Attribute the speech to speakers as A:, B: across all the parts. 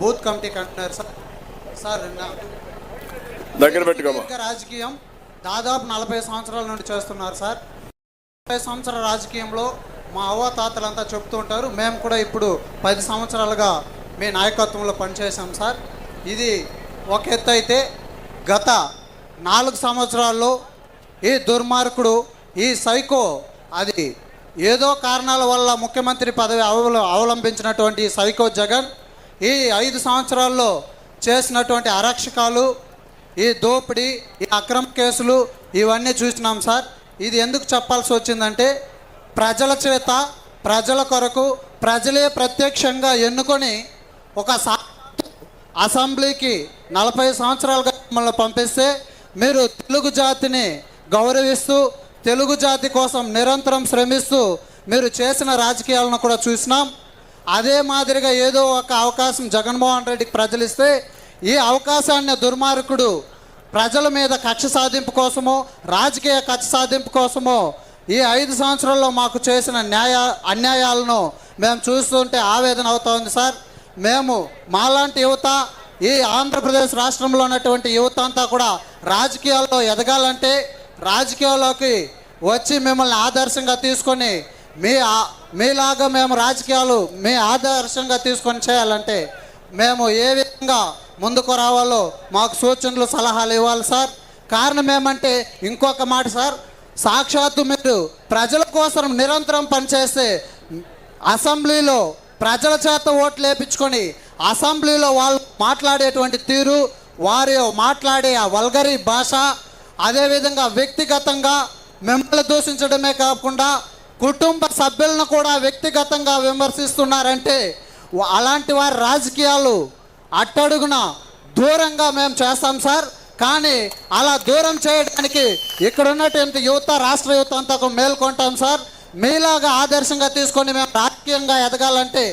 A: Booth committee convener sir. Sir
B: దగ్గర పెట్టుకోమా?
A: రాజకీయం దాదాపు నలభై సంవత్సరాల నుండి చేస్తున్నారు సార్. నలభై సంవత్సరాల రాజకీయంలో మా అవ్వతాతలంతా చెప్తూ ఉంటారు. మేము కూడా ఇప్పుడు పది సంవత్సరాలుగా మీ నాయకత్వంలో పనిచేశాం సార్. ఇది ఒక ఎత్తు అయితే గత నాలుగు సంవత్సరాల్లో ఈ దుర్మార్గుడు ఈ సైకో అది ఏదో కారణాల వల్ల ముఖ్యమంత్రి పదవి అవల అవలంబించినటువంటి సైకో జగన్ ఈ ఐదు సంవత్సరాల్లో చేసినటువంటి అరక్షకాలు ఈ దోపిడీ ఈ అక్రమ కేసులు ఇవన్నీ చూసినాం సార్. ఇది ఎందుకు చెప్పాల్సి వచ్చిందంటే ప్రజల చేత ప్రజల కొరకు ప్రజలే ప్రత్యక్షంగా ఎన్నుకొని ఒక సా అసెంబ్లీకి నలభై సంవత్సరాలుగా మిమ్మల్ని పంపిస్తే మీరు తెలుగు జాతిని గౌరవిస్తూ తెలుగు జాతి కోసం నిరంతరం శ్రమిస్తూ మీరు చేసిన రాజకీయాలను కూడా చూసినాం. అదే మాదిరిగా ఏదో ఒక అవకాశం జగన్మోహన్ రెడ్డికి ప్రజలు ఇస్తే ఈ అవకాశాన్ని దుర్మార్గుడు ప్రజల మీద కక్ష సాధింపు కోసమో రాజకీయ కక్ష సాధింపు కోసమో ఈ ఐదు సంవత్సరాల్లో మాకు చేసిన న్యాయ అన్యాయాలను మేము చూస్తుంటే ఆవేదన అవుతోంది సార్. మేము మాలాంటి యువత ఈ ఆంధ్రప్రదేశ్ రాష్ట్రంలో ఉన్నటువంటి యువత అంతా కూడా రాజకీయాల్లో ఎదగాలంటే రాజకీయాల్లోకి వచ్చి మిమ్మల్ని ఆదర్శంగా తీసుకొని మీ మీలాగా మేము రాజకీయాలు మీ ఆదర్శంగా తీసుకొని చేయాలంటే మేము ఏ విధంగా ముందుకు రావాలో మాకు సూచనలు సలహాలు ఇవ్వాలి సార్. కారణం ఏమంటే ఇంకొక మాట సార్. సాక్షాత్తు మీరు ప్రజల కోసం నిరంతరం పనిచేస్తే అసెంబ్లీలో ప్రజల చేత ఓట్లు వేపించుకొని అసెంబ్లీలో వాళ్ళు మాట్లాడేటువంటి తీరు వారి మాట్లాడే ఆ వల్గరీ భాష అదేవిధంగా వ్యక్తిగతంగా మిమ్మల్ని దూషించడమే కాకుండా కుటుంబ సభ్యులను కూడా వ్యక్తిగతంగా విమర్శిస్తున్నారంటే అలాంటి వారి రాజకీయాలు అట్టడుగున దూరంగా మేము చేస్తాం సార్. కానీ అలా దూరం చేయడానికి ఇక్కడ ఉన్నటువంటి యువత రాష్ట్ర యువత అంతా మేల్కొంటాం సార్. మీలాగా ఆదర్శంగా తీసుకొని మేము రాజకీయంగా ఎదగాలంటే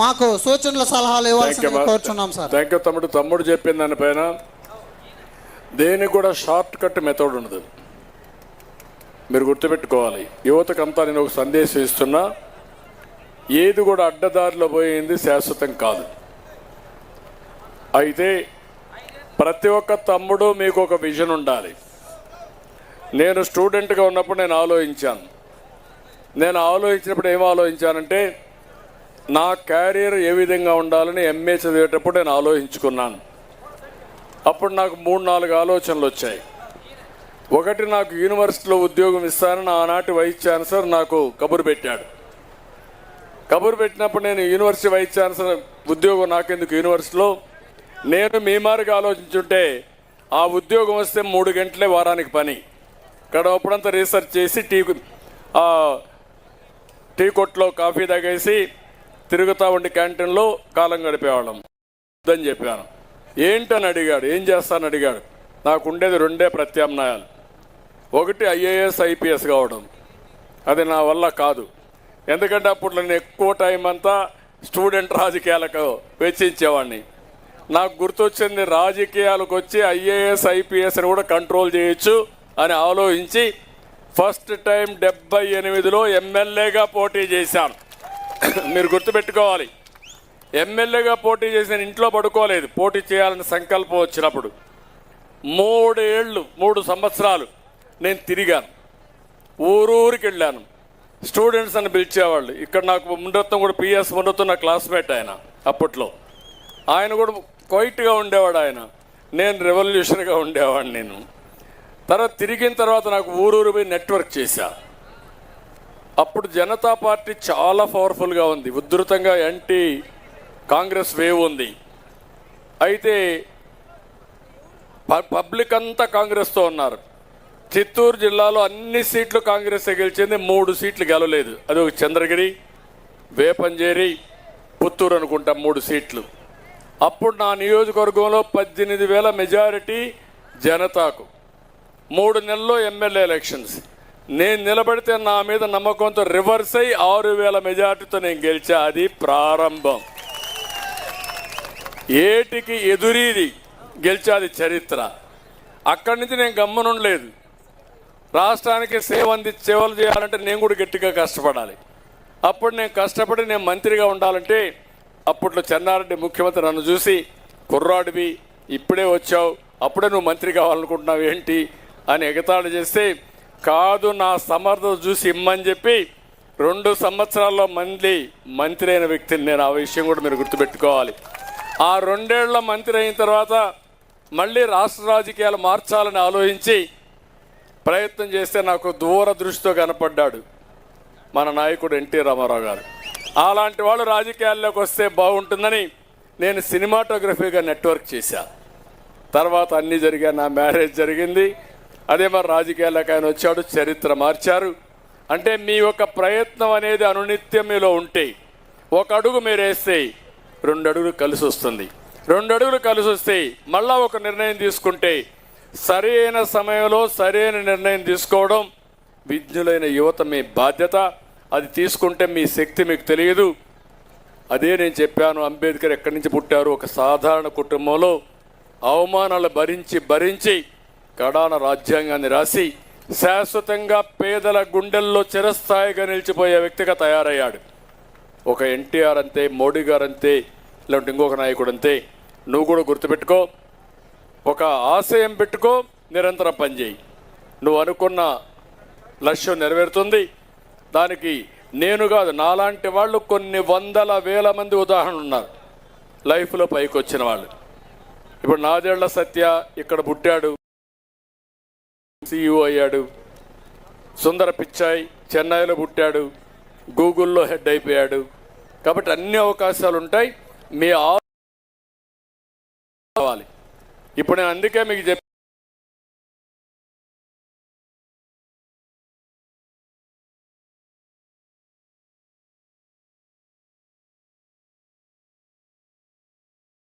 A: మాకు సూచనలు సలహాలు ఇవ్వాల్సిందిగా కోరుచున్నాం సార్.
B: థ్యాంక్ యూ తమ్ముడు. తమ్ముడు చెప్పిన దానిపైన. దేనికి కూడా షార్ట్ కట్ మెథడ్ ఉండదు. మీరు గుర్తుపెట్టుకోవాలి. యువతకంతా నేను ఒక సందేశం ఇస్తున్నా. ఏది కూడా అడ్డదారిలో పోయింది శాశ్వతం కాదు. అయితే ప్రతి ఒక్క తమ్ముడు మీకు ఒక విజన్ ఉండాలి. నేను స్టూడెంట్గా ఉన్నప్పుడు నేను ఆలోచించాను. నేను ఆలోచించినప్పుడు ఏం ఆలోచించానంటే నా క్యారియర్ ఏ విధంగా ఉండాలని ఎంఏ చదివేటప్పుడు నేను ఆలోచించుకున్నాను. అప్పుడు నాకు మూడు నాలుగు ఆలోచనలు వచ్చాయి. ఒకటి నాకు యూనివర్సిటీలో ఉద్యోగం ఇస్తానని ఆనాటి వైస్ ఛాన్సలర్ నాకు కబురు పెట్టాడు. కబురు పెట్టినప్పుడు నేను యూనివర్సిటీ వైస్ ఛాన్సలర్ ఉద్యోగం నాకెందుకు యూనివర్సిటీలో? నేను మీ మార్గం ఆలోచించుంటే ఆ ఉద్యోగం వస్తే మూడు గంటలే వారానికి పని. గడవప్పుడంతా రీసెర్చ్ చేసి టీ టీ కొట్లో కాఫీ తాగేసి తిరుగుతూ ఉండి క్యాంటీన్లో కాలం గడిపేవాళ్ళం. అని చెప్పాను. ఏంటని అడిగాడు ఏం చేస్తానని అడిగాడు. నాకు ఉండేది రెండే ప్రత్యామ్నాయాలు. ఒకటి ఐఏఎస్ ఐపీఎస్ కావడం. అది నా వల్ల కాదు. ఎందుకంటే అప్పుడు నేను ఎక్కువ టైం అంతా స్టూడెంట్ రాజకీయాలకు వెచ్చించేవాడిని నాకు గుర్తొచ్చింది రాజకీయాలకు వచ్చి ఐఏఎస్ ఐపీఎస్ని కూడా కంట్రోల్ చేయొచ్చు అని ఆలోచించి ఫస్ట్ టైం డెబ్బై ఎనిమిదిలో ఎమ్మెల్యేగా పోటీ చేశాను. మీరు గుర్తుపెట్టుకోవాలి. ఎమ్మెల్యేగా పోటీ చేసి నేను ఇంట్లో పడుకోలేదు. పోటీ చేయాలని సంకల్పం వచ్చినప్పుడు. మూడేళ్ళు మూడు సంవత్సరాలు నేను తిరిగాను. ఊరూరికి వెళ్ళాను. స్టూడెంట్స్ అని పిలిచేవాళ్ళు. ఇక్కడ నాకు ముండత్వం కూడా పిఎస్ ముండత్వం నా క్లాస్మేట్ ఆయన అప్పట్లో. ఆయన కూడా క్వైట్గా ఉండేవాడు ఆయన. నేను రెవల్యూషన్గా ఉండేవాడిని నేను. తర్వాత తిరిగిన తర్వాత నాకు ఊరూరు పోయి నెట్వర్క్ చేశా. అప్పుడు జనతా పార్టీ చాలా పవర్ఫుల్గా ఉంది. ఉధృతంగా యాంటీ కాంగ్రెస్ వేవ్ ఉంది. అయితే పబ్లిక్ అంతా కాంగ్రెస్తో ఉన్నారు. చిత్తూరు జిల్లాలో అన్ని సీట్లు కాంగ్రెస్ గెలిచింది మూడు సీట్లు గెలవలేదు. అది ఒక చంద్రగిరి వేపంజేరి పుత్తూరు అనుకుంటా మూడు సీట్లు. అప్పుడు నా నియోజకవర్గంలో పద్దెనిమిది వేల మెజారిటీ జనతాకు. మూడు నెలల్లో ఎమ్మెల్యే ఎలక్షన్స్. నేను నిలబడితే నా మీద నమ్మకంతో రివర్స్ అయ్యి ఆరు వేల మెజార్టీతో నేను గెలిచా. అది ప్రారంభం. ఏటికి ఎదురీది గెలిచాది చరిత్ర. అక్కడి నుంచి నేను గమ్మనుండలేదు. రాష్ట్రానికి సేవ అంది సేవలు చేయాలంటే నేను కూడా గట్టిగా కష్టపడాలి. అప్పుడు నేను కష్టపడి నేను మంత్రిగా ఉండాలంటే అప్పట్లో చెన్నారెడ్డి ముఖ్యమంత్రి నన్ను చూసి కుర్రాడివి ఇప్పుడే వచ్చావు అప్పుడే నువ్వు మంత్రి కావాలనుకుంటున్నావు ఏంటి? అని ఎగతాళి చేస్తే కాదు నా సమర్థత చూసి ఇమ్మని చెప్పి రెండు సంవత్సరాల్లో మంది మంత్రి అయిన వ్యక్తిని నేను ఆ విషయం కూడా మీరు గుర్తుపెట్టుకోవాలి. ఆ రెండేళ్ళ మంత్రి అయిన తర్వాత మళ్ళీ రాష్ట్ర రాజకీయాలు మార్చాలని ఆలోచించి ప్రయత్నం చేస్తే నాకు దూరదృష్టితో కనపడ్డాడు మన నాయకుడు ఎన్టీ రామారావు గారు. అలాంటి వాళ్ళు రాజకీయాల్లోకి వస్తే బాగుంటుందని నేను సినిమాటోగ్రఫీగా నెట్వర్క్ చేశా. తర్వాత అన్నీ జరిగా నా మ్యారేజ్ జరిగింది. అదే మరి రాజకీయాల్లోకి ఆయన వచ్చాడు చరిత్ర మార్చారు. అంటే మీ యొక్క ప్రయత్నం అనేది అనునిత్యం మీలో ఉంటే ఒక అడుగు మీరు వేస్తే రెండు అడుగులు కలిసి వస్తుంది. రెండు అడుగులు కలిసి వస్తే మళ్ళా ఒక నిర్ణయం తీసుకుంటే సరైన సమయంలో సరైన నిర్ణయం తీసుకోవడం విజ్ఞులైన యువత మీ బాధ్యత. అది తీసుకుంటే మీ శక్తి మీకు తెలియదు. అదే నేను చెప్పాను అంబేద్కర్ ఎక్కడి నుంచి పుట్టారు? ఒక సాధారణ కుటుంబంలో అవమానాలు భరించి భరించి కడాన రాజ్యాంగాన్ని రాసి శాశ్వతంగా పేదల గుండెల్లో చిరస్థాయిగా నిలిచిపోయే వ్యక్తిగా తయారయ్యాడు. ఒక ఎన్టీఆర్ అంతే మోడీ గారు అంతే ఇలాంటి ఇంకొక నాయకుడు అంతే. నువ్వు కూడా గుర్తుపెట్టుకో ఒక ఆశయం పెట్టుకో నిరంతరం పనిచేయి నువ్వు అనుకున్న లక్ష్యం నెరవేరుతుంది. దానికి నేను కాదు నాలాంటి వాళ్ళు కొన్ని వందల వేల మంది ఉదాహరణలు ఉన్నారు. లైఫ్లో పైకి వచ్చిన వాళ్ళు. ఇప్పుడు నాదేళ్ళ సత్య ఇక్కడ పుట్టాడు. సిఇఓ అయ్యాడు. సుందర పిచ్చాయ్ చెన్నైలో పుట్టాడు. గూగుల్లో హెడ్ అయిపోయాడు. కాబట్టి అన్ని అవకాశాలు ఉంటాయి మీ ఆ- ఇప్పుడు నేను అందుకే మీకు చెప్పి